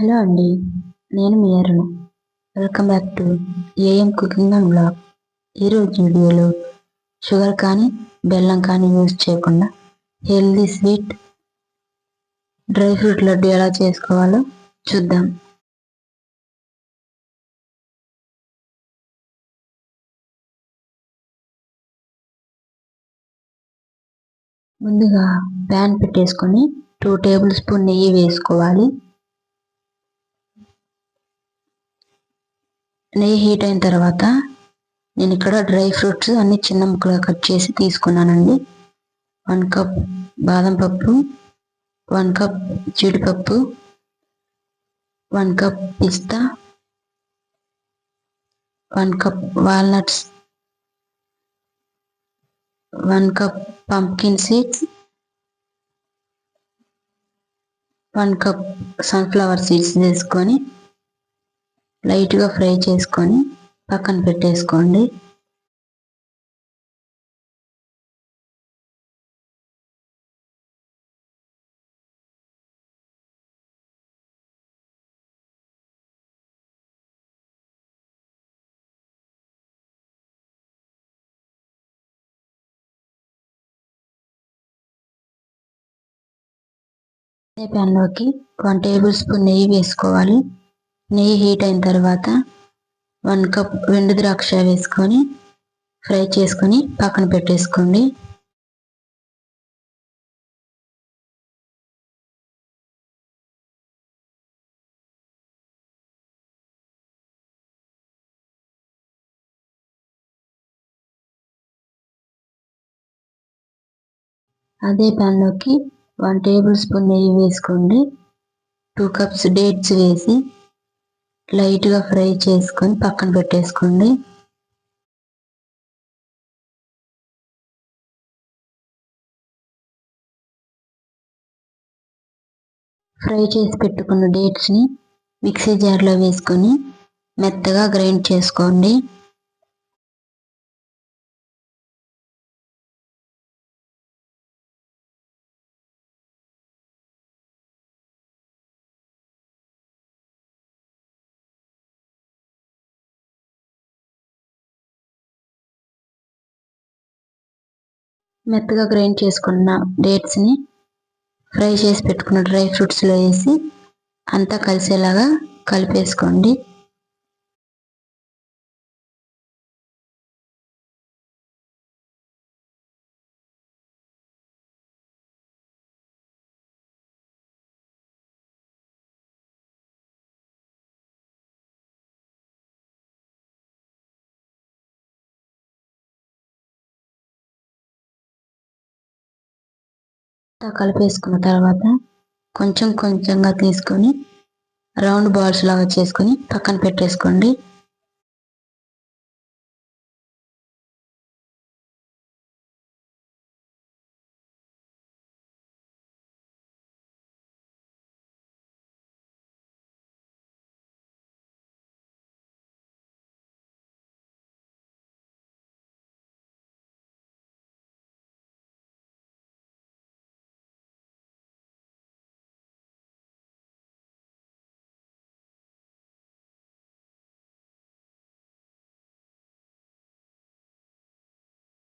Hello అండి నేను మీ Arun. Welcome back to AM cooking and blog ఈరోజు వీడియోలో షుగర్ కానీ బెల్లం కానీ యూజ్ చేయకుండా healthy sweet dry fruit laddu ఎలా చేసుకోవాలో చూద్దాం. ముందుగా ప్యాన్ పెట్టేసుకొని టూ టేబుల్ స్పూన్ నెయ్యి వేసుకోవాలి. నెయ్యి హీట్ అయిన తర్వాత నేను ఇక్కడ డ్రై ఫ్రూట్స్ అన్ని చిన్న ముక్కలుగా కట్ చేసి తీసుకున్నానండి. వన్ కప్ బాదం పప్పు వన్ కప్ జీడిపప్పు వన్ కప్ పిస్తా one cup walnuts one cup pumpkin seeds one cup sunflower seeds తీసుకొని లైట్గా ఫ్రై చేసుకొని పక్కన పెట్టేసుకోండి. ప్యాన్లోకి వన్ టేబుల్ స్పూన్ నెయ్యి వేసుకోవాలి. నెయ్యి హీట్ అయిన తర్వాత వన్ కప్ వెండు ద్రాక్ష వేసుకొని ఫ్రై చేసుకొని పక్కన పెట్టేసుకోండి. అదే ప్యాన్లోకి వన్ టేబుల్ స్పూన్ నెయ్యి వేసుకోండి. టూ కప్స్ డేట్స్ వేసి లైట్గా ఫ్రై చేసుకొని పక్కన పెట్టేసుకోండి. ఫ్రై చేసి పెట్టుకున్న డేట్స్ని మిక్సీ జార్లో వేసుకొని మెత్తగా గ్రైండ్ చేసుకోండి. మెత్తగా గ్రైండ్ చేసుకున్న డేట్స్ని ఫ్రై చేసి పెట్టుకున్న డ్రై ఫ్రూట్స్లో వేసి అంతా కలిసేలాగా కలిపేసుకోండి. కలిపేసుకున్న తర్వాత కొంచెం కొంచెంగా తీసుకొని రౌండ్ బాల్స్ లాగా చేసుకొని పక్కన పెట్టేసుకోండి.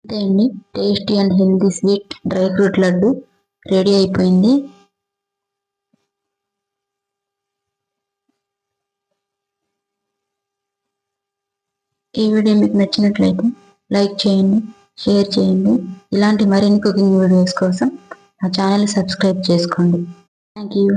అంతే అండి. Tasty and healthy sweet dry fruit laddu ready అయిపోయింది. ఈ వీడియో మీకు నచ్చినట్లయితే లైక్ చేయండి షేర్ చేయండి. ఇలాంటి మరిన్ని కుకింగ్ వీడియోస్ కోసం నా ఛానల్ సబ్స్క్రైబ్ చేసుకోండి. Thank you.